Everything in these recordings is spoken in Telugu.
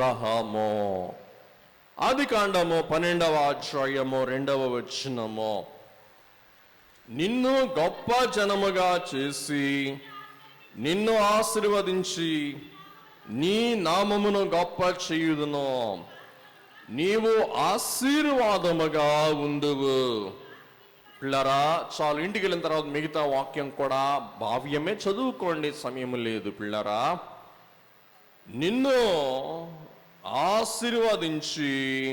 అబ్రహాము ఆది కాండము పన్నెండవ అధ్యాయము రెండవ వచ్చినము నిన్ను గొప్ప జనముగా చేసి నిన్ను ఆశీర్వదించి నీ నామమును గొప్ప చేయుదును. నీవు ఆశీర్వాదముగా ఉండువు. పిల్లరా చాలు ఇంటికి వెళ్ళిన తర్వాత మిగతా వాక్యం కూడా భావ్యమే. చదువుకోండి సమయం లేదు పిల్లరా. నిన్ను ఆశీర్వదించి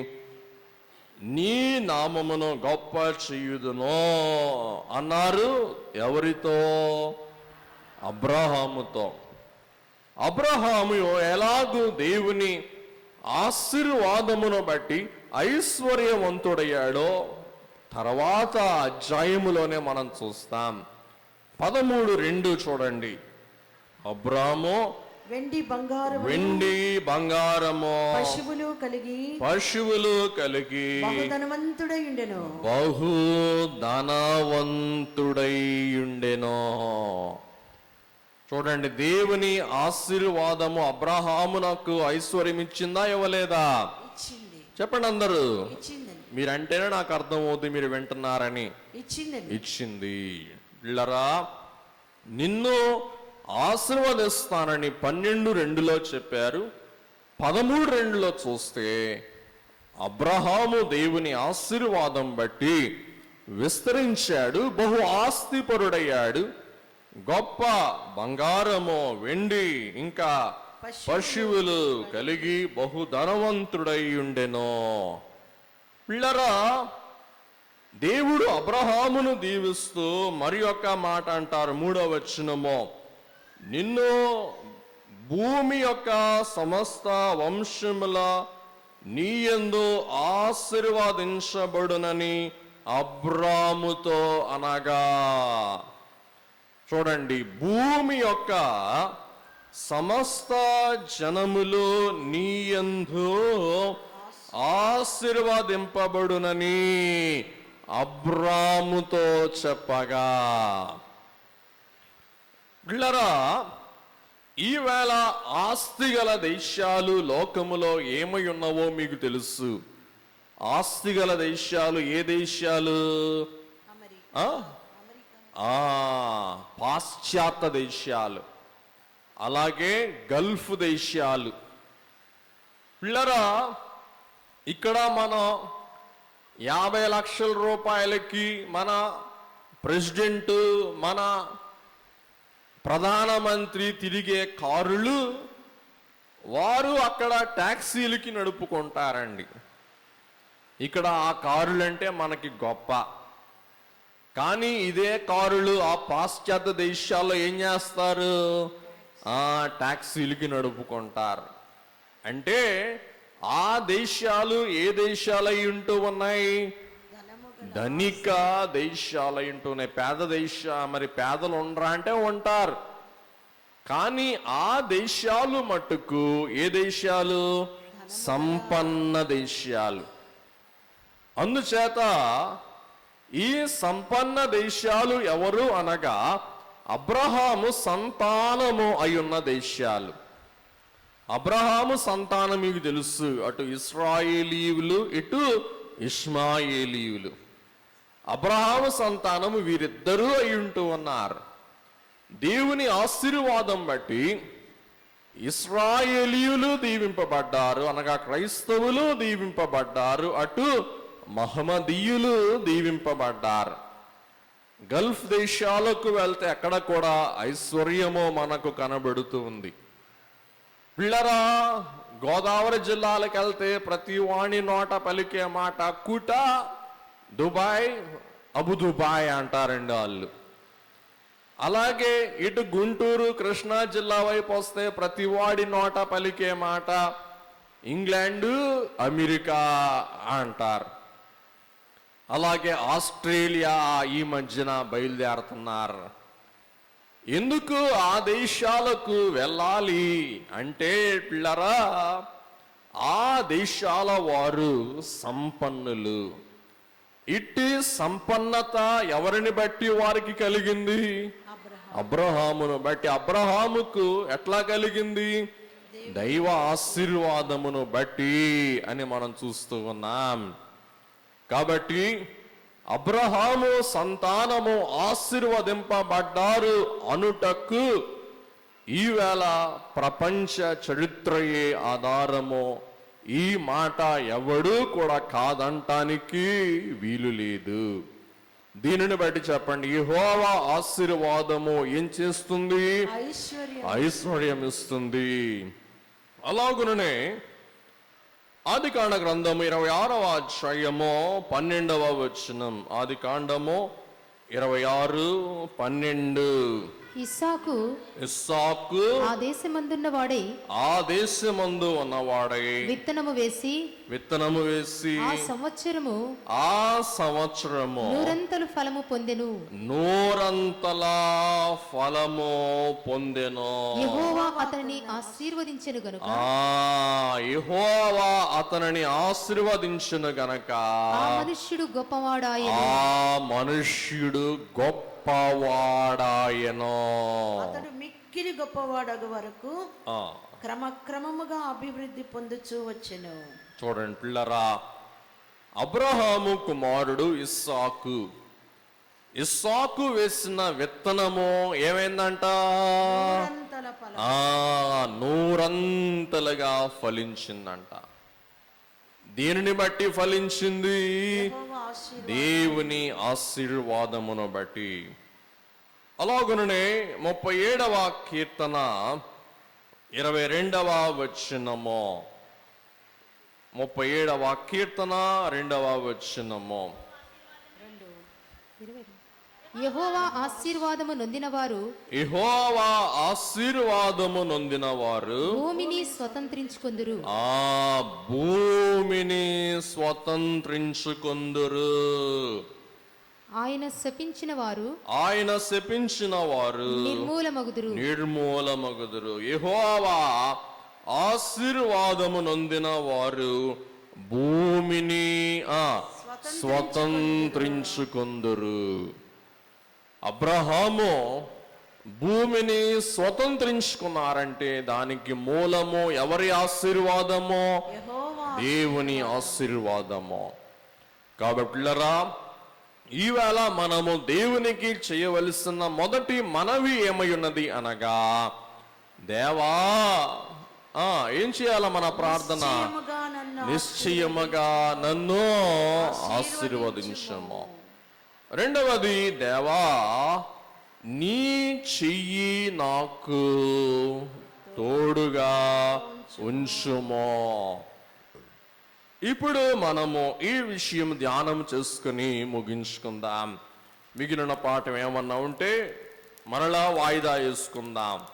నీ నామమును గొప్ప చేయుదును అన్నారు ఎవరితో? అబ్రహాముతో. అబ్రహాము ఎలాగూ దేవుని ఆశీర్వాదమును బట్టి ఐశ్వర్యవంతుడయ్యాడో తర్వాత అధ్యాయములోనే మనం చూస్తాం. పదమూడు రెండు చూడండి. అబ్రాము వెండి బంగారు వెండి బంగారము పశువులు కలిగి పశువులు కలిగి బహుధనవంతుడై ఉండెను. బహు ధనవంతుడై ఉండెను చూడండి దేవుని ఆశీర్వాదము అబ్రహామునకు ఐశ్వర్యం ఇచ్చిందా ఇవ్వలేదా? ఇచ్చింది. చెప్పండి అందరూ. మీరంటేనే నాకు అర్థమవుతుంది మీరు వింటున్నారని. ఇచ్చింది. పిల్లరా నిన్ను ఆశీర్వదిస్తానని పన్నెండు రెండులో చెప్పారు. పదమూడు రెండులో చూస్తే అబ్రహాము దేవుని ఆశీర్వాదం బట్టి విస్తరించాడు బహు ఆస్తిపరుడయ్యాడు. గొప్ప బంగారము వెండి ఇంకా పశువులు కలిగి బహు ధనవంతుడై ఉండెను. పిల్లరా దేవుడు అబ్రహామును దీవిస్తూ మరి మాట అంటారు మూడవ వచనము. నిన్ను భూమి యొక్క సమస్త వంశముల నీయందు ఆశీర్వదించబడునని అబ్రాముతో అనగా. చూడండి భూమి యొక్క సమస్త జనములు నీయందు ఆశీర్వదింపబడునని అబ్రాముతో చెప్పగా. పిల్లరా ఈవేళ ఆస్తి గల దేశాలు లోకములో ఏమై ఉన్నావో మీకు తెలుసు. ఆస్తి గల దేశాలు ఏ దేశాలు? పాశ్చాత్య దేశాలు. అలాగే గల్ఫ్ దేశాలు. పిల్లరా ఇక్కడ మనం యాభై లక్షల రూపాయలకి మన ప్రెసిడెంట్ మన ప్రధానమంత్రి తిరిగే కారులు వారు అక్కడ ట్యాక్సీలకి నడుపుకుంటారండి. ఇక్కడ ఆ కారులంటే మనకి గొప్ప. కానీ ఇదే కారులు ఆ పాశ్చాత్య దేశాల్లో ఏం చేస్తారు? ఆ ట్యాక్సీలకి నడుపుకుంటారు. అంటే ఆ దేశాలు ఏ దేశాలు అయి ఉంటూ ఉన్నాయి? ధనిక దేశాలై ఉంటున్నాయి పేద దేశ మరి పేదలు ఉండరా అంటే ఉంటారు. కానీ ఆ దేశాలు మట్టుకు ఏ దేశాలు? సంపన్న దేశాలు. అందుచేత ఈ సంపన్న దేశాలు ఎవరు అనగా అబ్రహాము సంతానము అయ్యున్న దేశాలు. అబ్రహాము సంతానం మీకు తెలుసు. అటు ఇస్రాయేలీయులు ఇటు ఇస్మాయేలీయులు. అబ్రహాము సంతానము వీరిద్దరూ అయి ఉంటూ ఉన్నారు. దేవుని ఆశీర్వాదం బట్టి ఇస్రాయేలీయులు దీవింపబడ్డారు అనగా క్రైస్తవులు దీవింపబడ్డారు అటు మహమ్మదీయులు దీవింపబడ్డారు. గల్ఫ్ దేశాలకు వెళ్తే ఎక్కడ కూడా ఐశ్వర్యము మనకు కనబడుతూ ఉంది. పిల్లరా గోదావరి జిల్లాలకు వెళ్తే ప్రతి వాణి నోట పలికే మాట కుట దుబాయ్ అబు దుబాయ్ అంటారండి వాళ్ళు. అలాగే ఇటు గుంటూరు కృష్ణా జిల్లా వైపు వస్తే ప్రతివాడి నోట పలికే మాట ఇంగ్లాండు అమెరికా అంటారు. అలాగే ఆస్ట్రేలియా ఈ మధ్యన బయలుదేరుతున్నారు. ఎందుకు ఆ దేశాలకు వెళ్ళాలి అంటే పిల్లరా ఆ దేశాల వారు సంపన్నులు. ఇట్టి సంపన్నత ఎవరిని బట్టి వారికి కలిగింది? అబ్రహాం అబ్రహామును బట్టి. అబ్రహాముకు ఎట్లా కలిగింది? దైవ ఆశీర్వాదమును బట్టి అని మనం చూస్తూ ఉన్నాం. కాబట్టి అబ్రహాము సంతానము ఆశీర్వదింపబడ్డారు అనుటకు ఈవేళ ప్రపంచ చరిత్రయే ఆధారము ఈ మాట ఎవడూ కూడా కాదంటానికి వీలు లేదు. దీనిని బట్టి చెప్పండి. యెహోవా ఆశీర్వాదము ఏం చేస్తుంది? ఐశ్వర్యం. ఇస్తుంది. అలాగుననే ఆది కాండ గ్రంథము ఇరవై ఆరవ అధ్యాయము పన్నెండవ వచనం. ఆది కాండము ఇరవై ఆరు పన్నెండు. ఇస్సాకు ఇస్సాకు ఆ దేశమందున్న వాడై ఆ దేశమందు ఉన్నవాడై విత్తనము వేసి విత్తనము వేసి ఆ సంవత్సరము ఆ సంవత్సరము నూరంతలు ఫలము పొందెను. నూరంతల ఫలము పొందెను. యెహోవా అతనిని ఆశీర్వదించెను గనుక. ఆ యెహోవా అతనిని ఆశీర్వదించును గనక. ఆ మనుష్యుడు గొప్పవాడాయను. ఆ మనుష్యుడు గొప్పవాడాయను. అతడు మిక్కిలి గొప్పవాడగు వరకు క్రమక్రమముగా అభివృద్ధి పొందుచూ వచ్చెను. చూడండి పిల్లరా అబ్రహాము కుమారుడు ఇస్సాకు. ఇస్సాకు వేసిన విత్తనము ఏమైందంట? నూరంతలుగా ఫలించిందంట. దీనిని బట్టి ఫలించింది. దేవుని ఆశీర్వాదమును బట్టి. అలాగుననే ముప్పై ఏడవ కీర్తన ఇరవై రెండవ వచనము. ముప్పై ఏడవ కీర్తన రెండవ వచనము. యెహోవా ఆశీర్వాదము నొందినవారు. ఇహోవా ఆశీర్వాదము నొందిన వారు భూమిని స్వతంత్రించుకొందురు. ఆ భూమిని స్వతంత్రించుకొందురు. ఆయన శపించిన వారు ఆయన శపించిన వారు నిర్మూలమగుదురు. నిర్మూలమగుదురు. యెహోవా ఆశీర్వాదము నొందిన వారు భూమిని ఆ స్వతంత్రించుకొందురు. అబ్రహాము భూమిని స్వతంత్రించుకున్నారంటే దానికి మూలము ఎవరి ఆశీర్వాదము? దేవుని ఆశీర్వాదము. కాబట్టిలరా ఈవేళ మనము దేవునికి చేయవలసిన మొదటి మనవి ఏమై ఉన్నది అనగా దేవా ఆ ఏం చేయాల మన ప్రార్థన? నిశ్చయముగా నన్ను ఆశీర్వదించము. రెండవది దేవా నీ చెయ్యి నాకు తోడుగా ఉంచుమో. ఇప్పుడు మనము ఈ విషయం ధ్యానం చేసుకుని ముగించుకుందాం. మిగిలిన పాఠం ఏమన్నా ఉంటే మరలా వాయిదా వేసుకుందాం.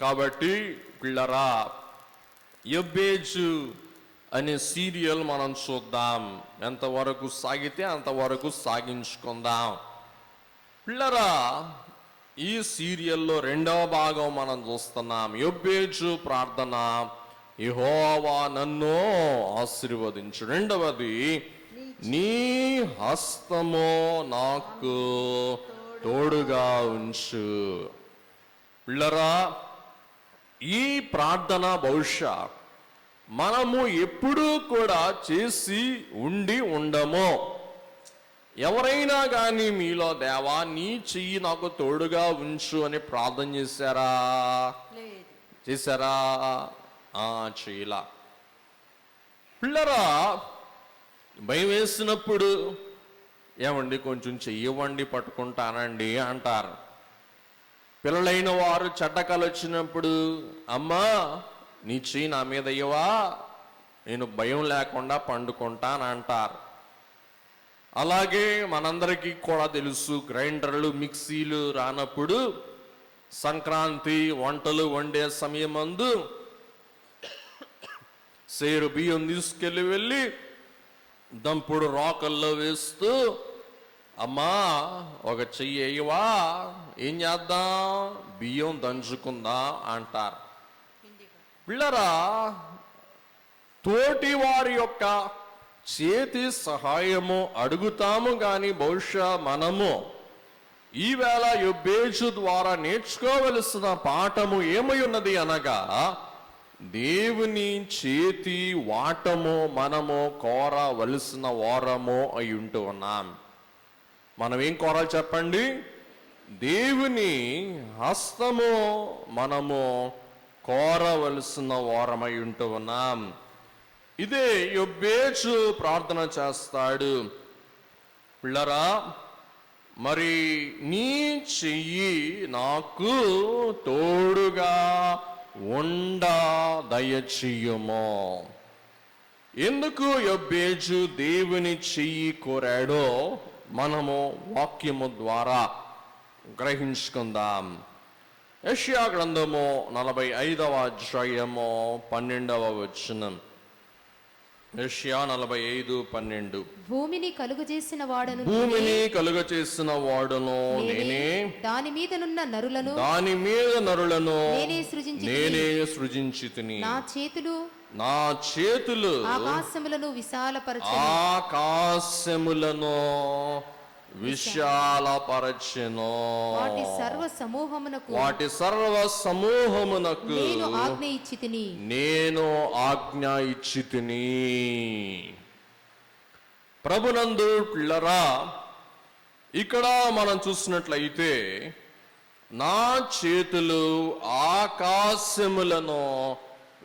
కాబట్టి పిల్లరా ఎబ్బేజు అనే సీరియల్ మనం చూద్దాం. ఎంతవరకు సాగితే అంతవరకు సాగించుకుందాం. పిల్లరా ఈ సీరియల్లో రెండవ భాగం మనం చూస్తున్నాం. యొబ్బేజు ప్రార్థన. యెహోవా నన్ను ఆశీర్వదించు. రెండవది నీ హస్తము నాకు తోడుగా ఉంచు. పిల్లరా ఈ ప్రార్థన బహుశా మనము ఎప్పుడూ కూడా చేసి ఉండి ఉండము. ఎవరైనా కానీ మీలో దేవా నీ చెయ్యి నాకు తోడుగా ఉంచు అని ప్రార్థన చేశారా? చేశారా? ఆ చేయలా. పిల్లరా భయం వేసినప్పుడు ఏమండి కొంచెం చెయ్యవండి పట్టుకుంటానండి అంటారు. పిల్లలైన వారు చెడ్డకాలు వచ్చినప్పుడు అమ్మా నీ చెయ్యి నా మీద అయ్యవా? నేను భయం లేకుండా పండుకుంటాను అంటారు అలాగే మనందరికీ కూడా తెలుసు గ్రైండర్లు మిక్సీలు రానప్పుడు సంక్రాంతి వంటలు వండే సమయమందు సేరు బియ్యం తీసుకెళ్ళి వెళ్ళి దంపుడు రాకల్లో వేస్తూ అమ్మా ఒక చెయ్యి ఏం చేద్దాం? బియ్యం దంచుకుందాం అంటారు. పిల్లరా తోటి వారి యొక్క చేతి సహాయము అడుగుతాము కానీ బహుశా మనము ఈవేళ యుబేజు ద్వారా నేర్చుకోవలసిన పాఠము ఏమై ఉన్నది అనగా దేవుని చేతి వాటము మనము కోరవలసిన వారము అయి ఉంటూ ఉన్నాం. మనం ఏం కోరాలి చెప్పండి? దేవుని హస్తము మనము కోరవలసిన వారమై ఉంటూ ఉన్నాం. ఇదే యొబ్బేచు ప్రార్థన చేస్తాడు. పిల్లరా మరి నీ చెయ్యి నాకు తోడుగా ఉండ దయచేయమో. ఎందుకు యొబ్బేజు దేవుని చెయ్యి కోరాడో మనము వాక్యము ద్వారా గ్రహించుకుందాం. యష్యా గ్రంథము నలభై ఐదవ అధ్యాయము పన్నెండవ వచనం. యష్యా నలభై ఐదు పన్నెండు. భూమిని కలుగజేసిన వాడను భూమిని కలుగ చేసిన వాడును నేనే. దాని మీదనున్న నరులను దాని మీద నరులను నేనే సృజించి నేనే సృజించి నా చేతులు నా చేతులు ఆకాశములను విశాలపరచు ఆకాశములను విశాలపరచెను. వాటి సర్వ సమూహమునకు వాటి సర్వ సమూహమునకు నేను ఆజ్ఞ ఇచ్చి తిని నేను ఆజ్ఞ ఇచ్చి తిని ప్రభునందు పిల్లరా ఇక్కడ మనం చూసినట్లయితే నా చేతులు ఆకాశములను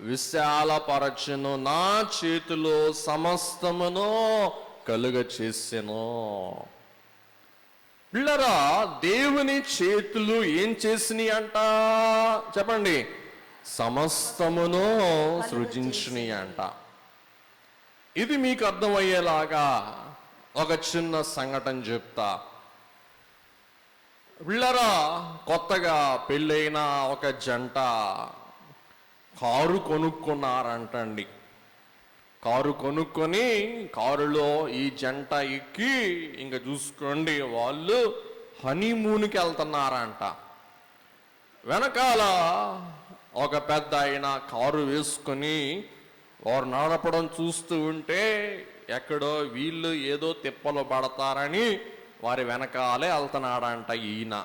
విశాలపరచెను నా చేతులు సమస్తమును కలుగ చేసెను పిల్లరా దేవుని చేతులు ఏం చేసినాయి అంట? చెప్పండి. సమస్తమును సృజించినాయి అంట. ఇది మీకు అర్థమయ్యేలాగా ఒక చిన్న సంఘటన చెప్తా. పిల్లరా కొత్తగా పెళ్ళైన ఒక జంట కారు కొనుక్కున్నారంటండి. కారు కొనుక్కొని కారులో ఈ జంట ఎక్కి ఇంకా చూసుకోండి వాళ్ళు హనీమూన్కి వెళ్తున్నారంట. వెనకాల ఒక పెద్ద ఆయన కారు వేసుకొని వారు నడపడం చూస్తూ ఉంటే ఎక్కడో వీళ్ళు ఏదో తిప్పలు పడతారని వారి వెనకాలే వెళ్తున్నాడంట ఈయన.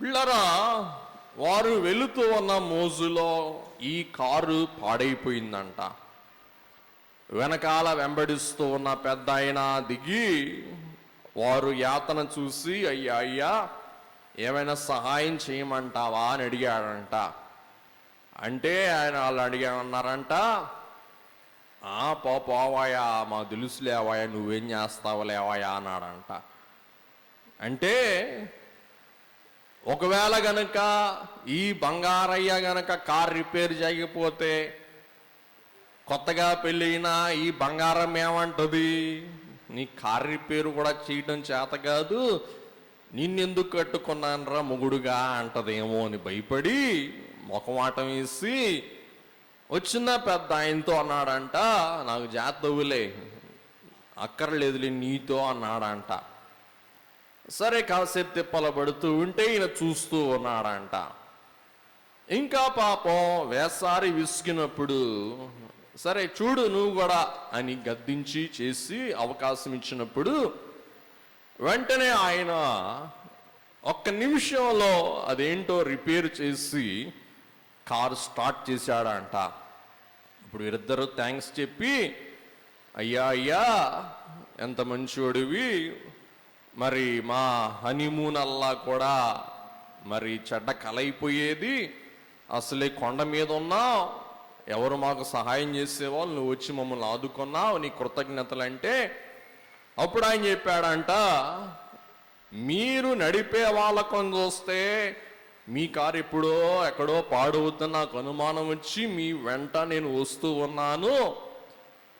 పిల్లరా వారు వెళుతూ ఉన్న మోజులో ఈ కారు పాడైపోయిందంట. వెనకాల వెంబడిస్తూ ఉన్న పెద్ద ఆయన దిగి వారు యాతన చూసి అయ్యా అయ్యా ఏమైనా సహాయం చేయమంటావా? అని అడిగాడంట. అంటే ఆయన వాళ్ళు అడిగా అన్నారంట ఆ పో పోవాయా మా తెలుసు లేవాయా నువ్వేం చేస్తావు లేవాయా అన్నాడంట. అంటే ఒకవేళ గనక ఈ బంగారయ్య గనక కార్ రిపేర్ చేయకపోతే కొత్తగా పెళ్ళైన ఈ బంగారం ఏమంటది? నీ కార్ రిపేరు కూడా చేయడం చేత కాదు. నిన్నెందుకు కట్టుకున్నానరా మొగుడుగా అంటదేమో అని భయపడి ముఖమాటం వేసి వచ్చిన పెద్ద ఆయనతో అన్నాడంట నాకు జాతవులే అక్కర్లేదులే నీతో అన్నాడంట. సరే కాసేపు తిప్పల పడుతూ ఉంటే ఈయన చూస్తూ ఉన్నాడంట. ఇంకా పాపం వేసారి విసిగినప్పుడు సరే చూడు నువ్వు కూడా అని గద్దించి చేసి అవకాశం ఇచ్చినప్పుడు వెంటనే ఆయన ఒక్క నిమిషంలో అదేంటో రిపేర్ చేసి కారు స్టార్ట్ చేశాడంట. ఇప్పుడు వీరిద్దరూ థ్యాంక్స్ చెప్పి అయ్యా అయ్యా ఎంత మంచివాడివి మరి మా హనీమూన్ అల్లా కూడా మరి చెడ్డ కలైపోయేది అసలే కొండ మీద ఉన్నాం. ఎవరు మాకు సహాయం చేసేవాళ్ళు నువ్వు వచ్చి మమ్మల్ని ఆదుకున్నావు నీ కృతజ్ఞతలు అంటే అప్పుడు ఆయన చెప్పాడంట మీరు నడిపే వాళ్ళకం చూస్తే మీ కారు ఎప్పుడో ఎక్కడో పాడవుతున్న నాకు అనుమానం వచ్చి మీ వెంట నేను వస్తూ ఉన్నాను.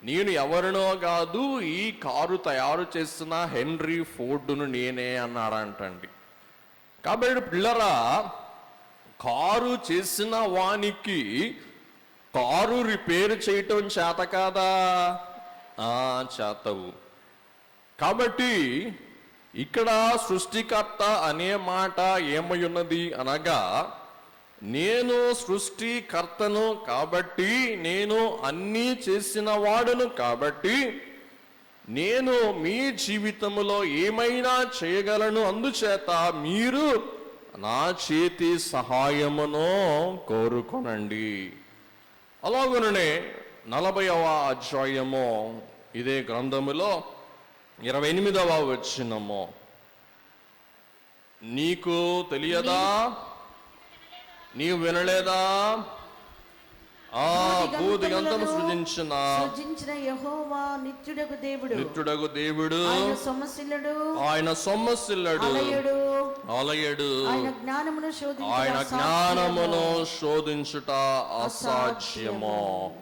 నేను ఎవరినో కాదు ఈ కారు తయారు చేసిన హెన్రీ ఫోర్డును నేనే అన్నాడంటండి. కాబట్టి పిల్లరా కారు చేసిన వానికి కారు రిపేర్ చేయటం చేత కాదా? ఆ చేతవు. కాబట్టి ఇక్కడ సృష్టికర్త అనే మాట ఏమై ఉన్నది అనగా నేను సృష్టికర్తను కాబట్టి నేను అన్నీ చేసిన వాడును కాబట్టి నేను మీ జీవితంలో ఏమైనా చేయగలను అందుచేత మీరు నా చేతి సహాయమును కోరుకొనండి. అలాగుననే నలభైవ అధ్యాయము ఇదే గ్రంథములో ఇరవై ఎనిమిదవ వచ్చినము నీకు తెలియదా? నీవు వినలేదా? ఆ భూదిగంతము సృజించిన? సృజించిన యహోవా నిత్యుడకు దేవుడు. నిత్యుడగు దేవుడు. ఆయన ఆయన సొమ్మసిల్లడు. అలయుడు అలయడు ఆయన జ్ఞానమును శోధించుట ఆయన. జ్ఞానమును శోధించుట అసాధ్యము?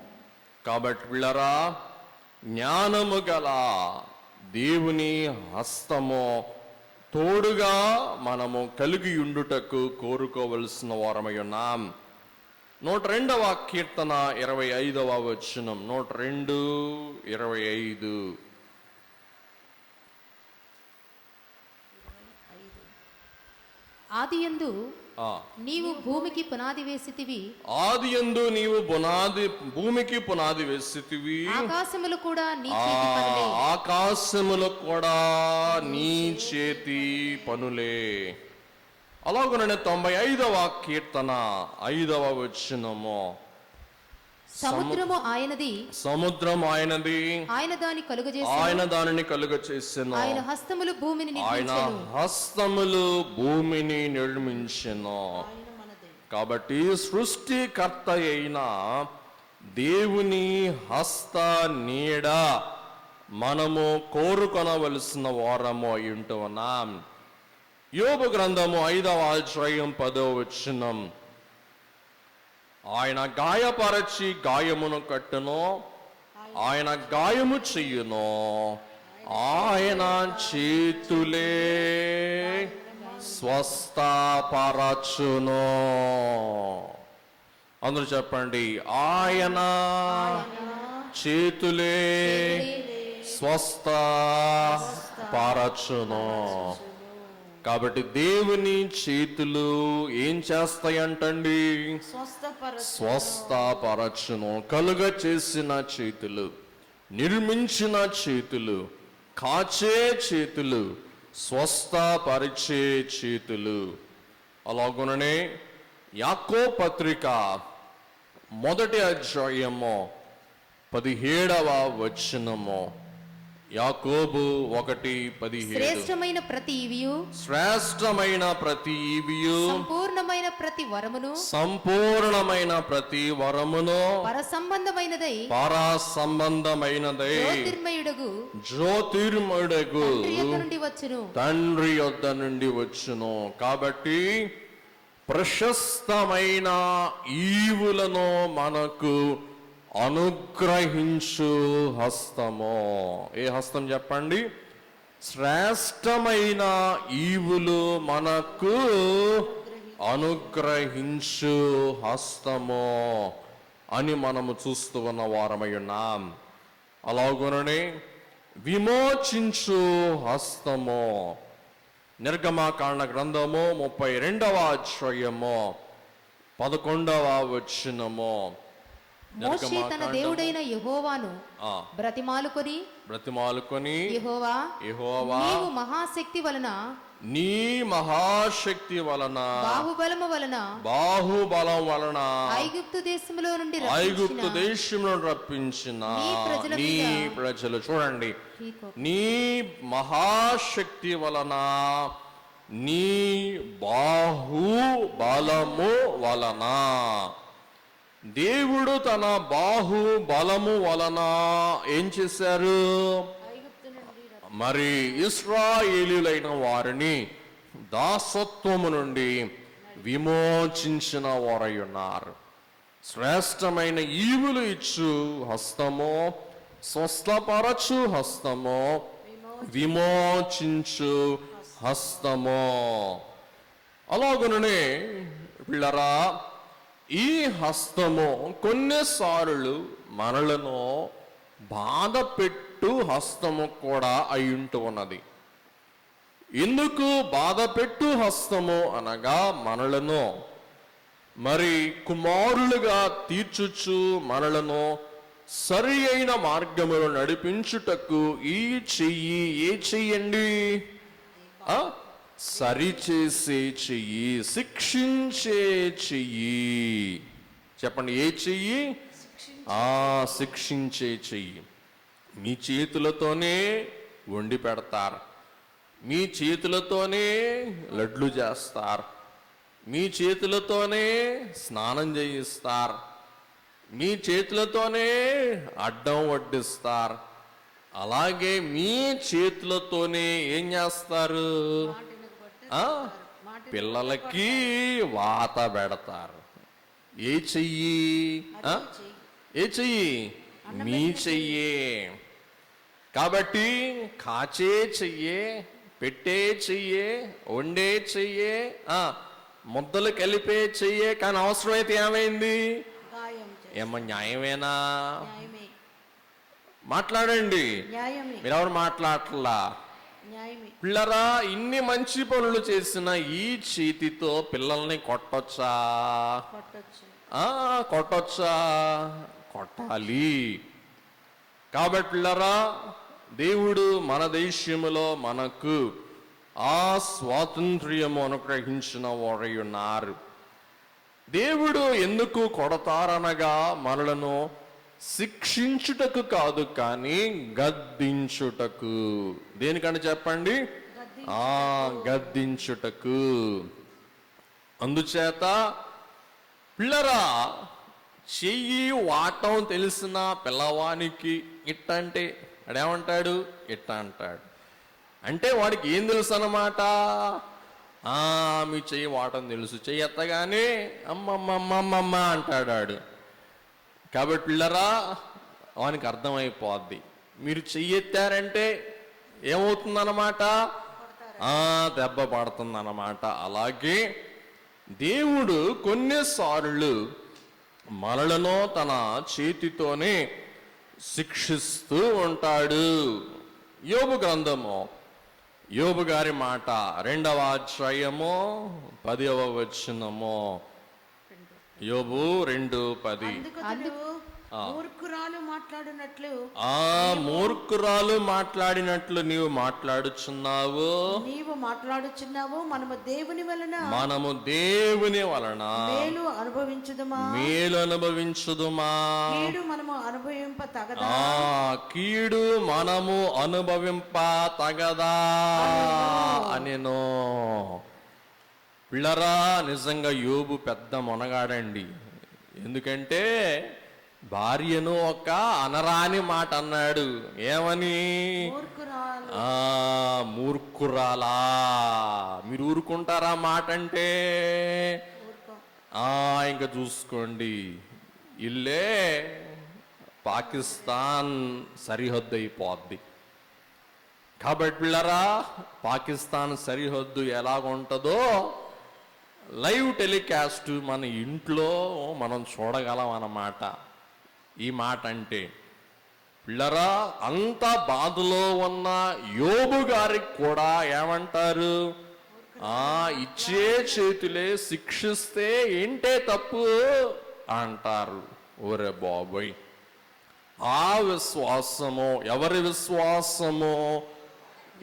కాబట్టి పిల్లరా జ్ఞానము గల దేవుని హస్తము తోడుగా మనము కలిగి ఉండుటకు కోరుకోవలసిన వారమై ఉన్నాం. నూట రెండవ కీర్తన ఇరవై ఐదవ వచనం. నూట రెండు ఇరవై ఐదు. ఆదియందు ఆ. నీవు భూమికి పునాది వేసితివి. ఆది యందు నీవు పునాది భూమికి పునాది వేసితివి. ఆకాశములు కూడా నీ ఆకాశములు కూడా నీ చేతి పనులే. అలాగనే తొంభై ఐదవ కీర్తన ఐదవ వచనము. సముద్రము ఆయనది. సముద్రం ఆయనది. ఆయన దాని కలుగజేసి ఆయన దానిని కలుగ చేసెను ఆయన హస్తములు భూమిని ఆయన నిర్మించెను. హస్తములు భూమిని నిర్మించెను. కాబట్టి సృష్టికర్త అయిన దేవుని హస్త నీడ మనము కోరుకొనవలసిన వారము అయి ఉంటున్నాం యోబు గ్రంథము ఐదవ అధ్యాయం పదో వచనం. ఆయన గాయపరచి గాయమును కట్టును. ఆయన గాయము చెయ్యును ఆయన చేతులే స్వస్థపరచును. అందరూ చెప్పండి ఆయన చేతులే స్వస్థ పరచును కాబట్టి దేవుని చేతులు ఏం చేస్తాయంటండి? స్వస్థపరచును. కలుగ చేసిన చేతులు నిర్మించిన చేతులు కాచే చేతులు స్వస్థపరిచే చేతులు. అలాగుననే యాకో పత్రిక మొదటి అధ్యాయము పదిహేడవ వచనము. యాకోబు ఒకటి పదిహేడు. శ్రేష్టమైన ప్రతి ఇవియు శ్రేష్టమైన ప్రతి ఈవియు సంపూర్ణమైన ప్రతి వరమును సంపూర్ణమైన ప్రతి వరమును పర సంబంధమైనదై పరా సంబంధమైనదై జ్యోతిర్మయుడగు జ్యోతిర్మయుడగు నుండి వచ్చును. తండ్రి యొద్ద నుండి వచ్చును. కాబట్టి ప్రశస్తమైన ఈవులను మనకు అనుగ్రహించు హస్తము. ఏ హస్తం చెప్పండి? శ్రేష్టమైన ఈవులు మనకు అనుగ్రహించు హస్తము అని మనము చూస్తూ ఉన్న వారమై ఉన్నాం. అలాగుననే విమోచించు హస్తము. నిర్గమాకాండ గ్రంథము ముప్పై రెండవ అధ్యాయము పదకొండవ వచ్చినము మోషే తన దేవుడైన యెహోవాను బ్రతిమాలుకొని బ్రతిమాలుకొని యెహోవా యెహోవా నీవు మహాశక్తి వలన నీ మహాశక్తి వలన బాహుబలము వలన బాహుబలం వలన ఐగుప్తు దేశములో నుండి ఐగుప్తు రప్పించిన దేశంలో రప్పించిన నీ ప్రజల చూడండి. నీ మహాశక్తి వలన నీ బాహు బలము వలన దేవుడు తన బాహు బలము వలన ఏం చేశారు? మరి ఇస్రాయేలీలైన వారిని దాసత్వము నుండి విమోచించిన వారై ఉన్నారు శ్రేష్టమైన ఈవులు ఇచ్చు హస్తము స్వస్థపరచు హస్తము విమోచించు హస్తము. అలాగుననే పిల్లరా ఈ హస్తము కొన్నిసార్లు మనలను బాధ పెట్టు హస్తము కూడా అయ్యుంటూ ఉన్నది ఎందుకు బాధ పెట్టు హస్తము అనగా మనలను మరి కుమారులుగా తీర్చుచు మనలను సరి అయిన మార్గములు నడిపించుటకు ఈ చెయ్యి ఏ చెయ్యండి ఆ? సరిచేసే చెయ్యి శిక్షించే చెయ్యి. చెప్పండి ఏ చెయ్యి? ఆ శిక్షించే చెయ్యి. మీ చేతులతోనే వండి పెడతారు. మీ చేతులతోనే లడ్లు చేస్తారు. మీ చేతులతోనే స్నానం చేయిస్తారు. మీ చేతులతోనే అడ్డం వడ్డిస్తారు. అలాగే మీ చేతులతోనే ఏం చేస్తారు? పిల్లలకి వాత పెడతారు. ఏ చెయ్యి. ఏ చెయ్యి? మీ చెయ్యే. కాబట్టి కాచే చెయ్యే పెట్టే చెయ్యే వండే చెయ్యే ఆ ముద్దలు కలిపే చెయ్యే కానీ అవసరమైతే ఏమైంది. ఏమో న్యాయమేనా? న్యాయమే. మాట్లాడండి. మీరెవరు మాట్లాడట్లా? న్యాయమే పిల్లరా ఇన్ని మంచి పనులు చేసిన ఈ చేతితో పిల్లల్ని కొట్టొచ్చా? కొట్టొచ్చు. ఆ కొట్టొచ్చా? కొట్టాలి. కాబట్టి పిల్లరా దేవుడు మన దేశములో మనకు ఆ స్వాతంత్ర్యము అనుగ్రహించిన వారై ఉన్నారు. దేవుడు ఎందుకు కొడతారనగా మనలను శిక్షించుటకు కాదు కానీ గద్దించుటకు. దేనికంటే చెప్పండి? ఆ గద్దించుటకు. అందుచేత పిల్లరా చెయ్యి వాటం తెలిసిన పిల్లవానికి ఇట్ట అంటే అడేమంటాడు ఇట్ట అంటాడు. అంటే వాడికి ఏం తెలుసు అన్నమాట ఆ మీ చెయ్యి వాటం తెలుసు. చెయ్యి ఎత్తగానే అమ్మమ్మమ్మమ్మమ్మ అంటాడు ఆడు కాబట్టి పిల్లరా వానికి అర్థమైపోద్ది. మీరు చెయ్యెత్తారంటే ఏమవుతుందన్నమాట? ఆ దెబ్బ పడుతుందన్నమాట. అలాగే దేవుడు కొన్నిసార్లు మనలను తన చేతితోనే శిక్షిస్తూ ఉంటాడు. యోబు గ్రంథము యోబు గారి మాట రెండవ అధ్యాయము పదవ వచనము. యోబు రెండు పది. అందుకు మూర్ఖురాలు మాట్లాడినట్లు ఆ మూర్ఖురాలు మాట్లాడినట్లు నీవు మాట్లాడుచున్నావు. నీవు మాట్లాడుచున్నావు మనము దేవుని వలన. మనము దేవుని వలన. మేలు అనుభవించుదమా? మేలు అనుభవించుదుమా? కీడు మనము అనుభవింప తగదా ఆ కీడు మనము అనుభవింప తగదా అనెను. పిల్లరా నిజంగా యోబు పెద్ద మొనగాడండి. ఎందుకంటే భార్యను ఒక అనరాని మాట అన్నాడు. ఏమని? మూర్ఖురాలు. మీరు ఊరుకుంటారా మాట అంటే? ఇంకా చూసుకోండి. ఇల్లే పాకిస్తాన్ సరిహద్దు అయిపోద్ది. కాబట్టి పిల్లరా పాకిస్తాన్ సరిహద్దు ఎలాగుంటుందో లైవ్ టెలికాస్ట్ మన ఇంట్లో మనం చూడగలం అన్నమాట ఈ మాట అంటే పిల్లరా అంత బాధలో ఉన్న యోబు గారికి కూడా ఏమంటారు? ఆ ఇచ్చే చేతులే శిక్షిస్తే ఏంటే తప్పు? అంటారు. ఓరే బాబోయ్! ఆ విశ్వాసము ఎవరి విశ్వాసము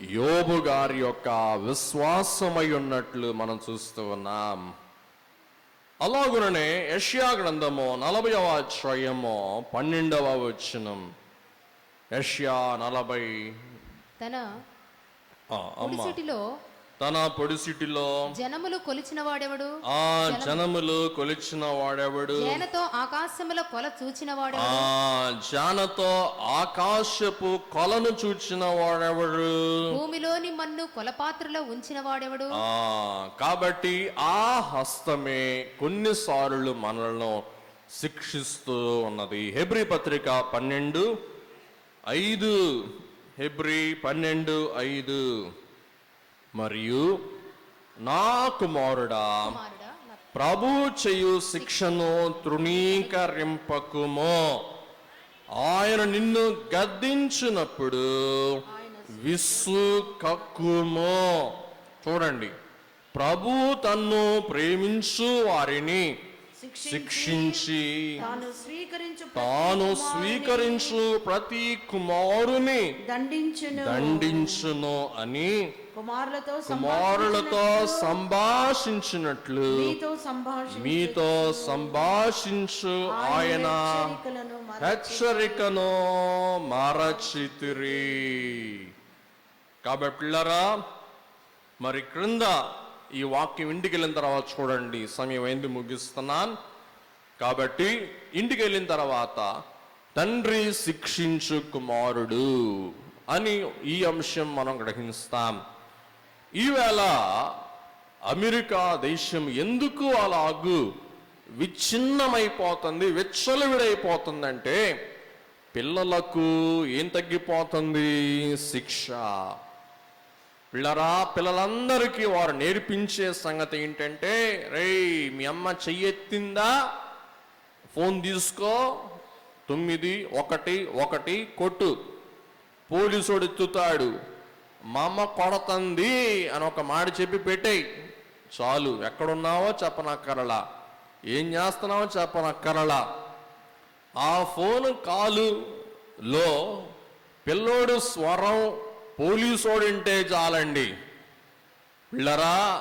యోబు గారి యొక్క విశ్వాసమై ఉన్నట్లు మనం చూస్తూ ఉన్నాం. అలాగుననే యష్యా గ్రంథము నలభైవ అధ్యాయము పన్నెండవ వచనం. యష్యా నలభై తన అమ్మ. తన పొడిసిటిలో జనములు కొలిచిన వాడెవడు ఆ జనములు. కొలిచిన వాడెవడు జనతో ఆకాశముల కొల చూచిన ఆ వాడెవడు జానతో ఆకాశపు కొలను చూచిన వాడెవడు భూమిలోని మన్ను కొలపాత్రలో ఉంచిన వాడెవడు ఆ కాబట్టి ఆ హస్తమే కొన్నిసార్లు మనలను శిక్షిస్తూ ఉన్నది. హెబ్రి పత్రిక పన్నెండు ఐదు. హెబ్రి పన్నెండు ఐదు. మరియు నా కుమారుడా ప్రభు చేయు శిక్షను తృణీకరింపకుమో. ఆయన నిన్ను గద్దించినప్పుడు విస్సు కక్కుమో చూడండి ప్రభు తన్ను ప్రేమించు వారిని శిక్షించి తాను స్వీకరించు ప్రతి తాను కుమారుని స్వీకరించు ప్రతి కుమారుని దండించును. దండించును అని కుమారులతో కుమారులతో సంభాషించినట్లు మీతో సంభాషణ మీతో సంభాషించు ఆయన హెచ్చరికను మరచితిరి. కాబట్టి పిల్లరా మరి క్రింద ఈ వాక్యం ఇంటికి వెళ్ళిన తర్వాత చూడండి. సమయం అయింది ముగిస్తున్నాను. కాబట్టి ఇంటికి వెళ్ళిన తర్వాత తండ్రి శిక్షించు కుమారుడు అని ఈ అంశం మనం గ్రహిస్తాం. ఈవేళ అమెరికా దేశం ఎందుకు అలాగు విచ్ఛిన్నమైపోతుంది విచ్చలవిడైపోతుందంటే పిల్లలకు ఏం తగ్గిపోతుంది? శిక్ష. పిల్లరా పిల్లలందరికీ వారు నేర్పించే సంగతి ఏంటంటే రే మీ అమ్మ చెయ్యెత్తిందా? ఫోన్ తీసుకో. తొమ్మిది ఒకటి ఒకటి కొట్టు. పోలీసుడు ఎత్తుతాడు. మా అమ్మ కొడతంది అని ఒక మాట చెప్పి పెట్టేయి. చాలు ఎక్కడున్నావో చెప్పనక్కరలా. ఏం చేస్తున్నావో చెప్పనక్కరలా. ఆ ఫోన్ కాలులో పిల్లోడు స్వరం పోలీసోడింటే చాలండి. పిల్లరా